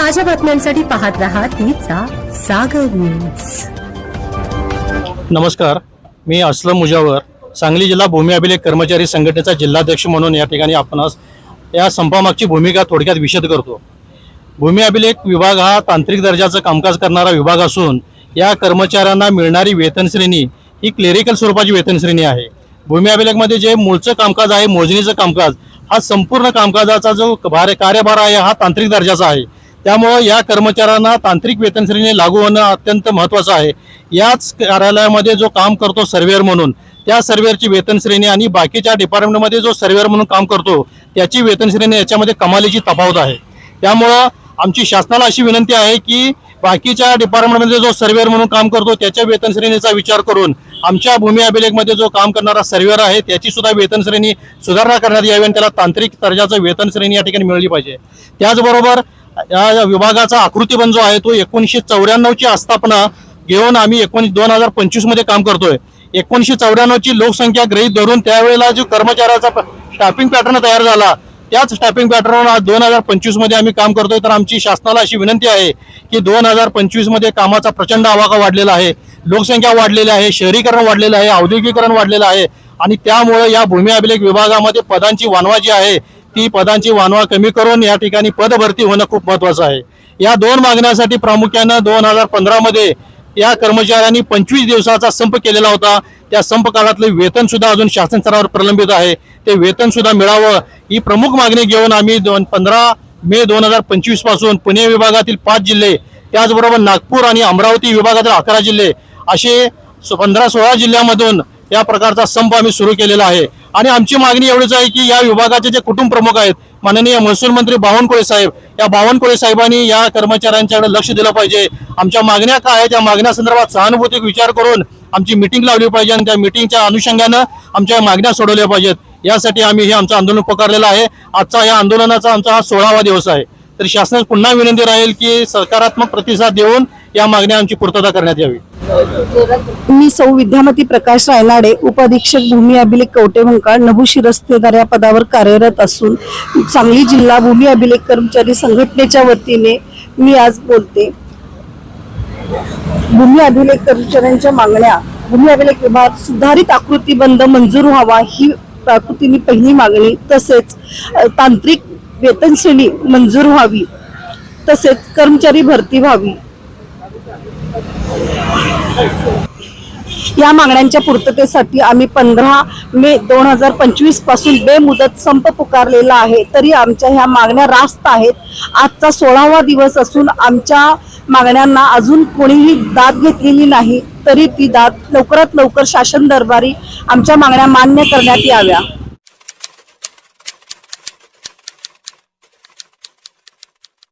ताज्या बातम्यांसाठी पाहत राहा तिचा सागर न्यूज. नमस्कार. मी असलम मुजावर सांगली जिल्हा भूमी अभिलेख कर्मचारी संघटनेचा जिल्हाध्यक्ष म्हणून या ठिकाणी आपणास या संपामागची भूमिका थोडक्यात विशद करतो. भूमी अभिलेख विभाग हा तांत्रिक दर्जाचं कामकाज करणारा विभाग असून या कर्मचाऱ्यांना मिळणारी वेतन श्रेणी ही क्लेरिकल स्वरूपाची वेतन श्रेणी आहे. भूमी अभिलेखमध्ये जे मूळचं कामकाज आहे मोजणीचं कामकाज हा संपूर्ण कामकाजाचा जो भार कार्यभार आहे हा तांत्रिक दर्जाचा आहे. त्यामुळं या कर्मचाऱ्यांना तांत्रिक वेतन श्रेणी लागू होणं अत्यंत महत्त्वाचं आहे. याच कार्यालयामध्ये जो काम करतो सर्वेअर म्हणून त्या सर्वेअरची वेतन श्रेणी आणि बाकीच्या डिपार्टमेंटमध्ये जो सर्वेअर म्हणून काम करतो त्याची वेतन श्रेणी याच्यामध्ये कमालीची तफावत आहे. त्यामुळं आमची शासनाला अशी विनंती आहे की बाकीच्या डिपार्टमेंटमध्ये जो सर्वेअर म्हणून काम करतो त्याच्या वेतन श्रेणीचा विचार करून आमच्या भूमी अभिलेखमध्ये जो काम करणारा सर्वेअर आहे त्याची सुद्धा वेतन श्रेणी सुधारणा करण्यात यावी आणि त्याला तांत्रिक दर्जाचं वेतन श्रेणी या ठिकाणी मिळली पाहिजे. त्याचबरोबर या विभागाचा आकृतीबंध जो आहे तो एकोणीसशे चौऱ्याण्णवची आस्थापना घेऊन आम्ही एकोणीस दोन हजार पंचवीसमध्ये काम करतोय. एकोणीसशे चौऱ्याण्णवची लोकसंख्या गृहीत धरून त्यावेळेला जो कर्मचाऱ्याचा स्टाफिंग पॅटर्न तयार झाला त्याच स्टाफिंग पॅटर्नवर आज दोन हजार पंचवीसमध्ये आम्ही काम करतोय. तर आमची शासनाला अशी विनंती आहे की दोन हजार पंचवीसमध्ये कामाचा प्रचंड आवाका वाढलेला आहे. लोकसंख्या वाढलेली आहे शहरीकरण वाढलेलं आहे औद्योगिकरण वाढलेलं आहे. आणि त्यामुळे या भूमी अभिलेख विभागामध्ये पदांची वानवा जी आहे ती पदांची वानवा कमी करून या ठिकाणी पदभरती होणं खूप महत्वाचं आहे. या दोन मागण्यांसाठी प्रामुख्यानं दोन हजार पंधरामध्ये या कर्मचाऱ्यांनी पंचवीस दिवसाचा संप केलेला होता. त्या संप काळातले वेतन सुद्धा अजून शासन स्तरावर प्रलंबित आहे. ते वेतन सुद्धा मिळावं ही प्रमुख मागणी घेऊन आम्ही दोन पंधरा मे दोन हजार पंचवीसपासून पुणे विभागातील पाच जिल्हे त्याचबरोबर नागपूर आणि अमरावती विभागातील अकरा जिल्हे असे पंधरा सोळा जिल्ह्यामधून या प्रकारचा संप आम्ही सुरू केलेला आहे. आणि आमची मागणी एवढीच आहे की या विभागाचे जे कुटुंब प्रमुख आहेत माननीय महसूल मंत्री बावनकुळे साहेब या बावनकुळे साहेबांनी या कर्मचाऱ्यांच्याकडे लक्ष दिलं पाहिजे. आमच्या मागण्या काय आहेत? त्या मागण्यासंदर्भात सहानुभूतिक सहानुभूती विचार करून आमची मिटिंग लावली पाहिजे आणि त्या मिटिंगच्या अनुषंगानं आमच्या मागण्या सोडवल्या पाहिजेत. यासाठी आम्ही हे आमचं आंदोलन पुकारलेलं आहे. आजचा या आंदोलनाचा आमचा हा सोळावा दिवस आहे. तर शासनास पुन्हा विनंती राहील की सकारात्मक प्रतिसाद देऊन या मागण्या आमची पूर्तता करण्यात यावी. मी सौ विद्यामती प्रकाश रायनाडे उपाधीक्षक भूमी अभिलेख कवटेभंका नभुशी रस्तेदार या पदावर कार्यरत असून सांगली जिल्हा भूमी अभिलेख कर्मचारी संघटनेच्या वतीने मी आज बोलते. भूमी अभिलेख कर्मचाऱ्यांच्या मागण्या भूमी अभिलेख विभाग सुधारित आकृतीबंध मंजूर व्हावा ही आकृतीने पहिली मागणी तसेच तांत्रिक वेतनश्रेणी मंजूर व्हावी तसेच कर्मचारी भरती व्हावी. या मागण्यांच्या पूर्ततेसाठी आम्ही पंधरा मे दोन हजार पंचवीसपासून बेमुदत संप पुकारलेला आहे. तरी आमच्या ह्या मागण्या रास्त आहेत. आजचा सोळावा दिवस असून आमच्या मागण्यांना अजून कोणीही दाद घेतलेली नाही. तरी ती दाद लवकरात लवकर शासन दरबारी आमच्या मागण्या मान्य करण्यात याव्या.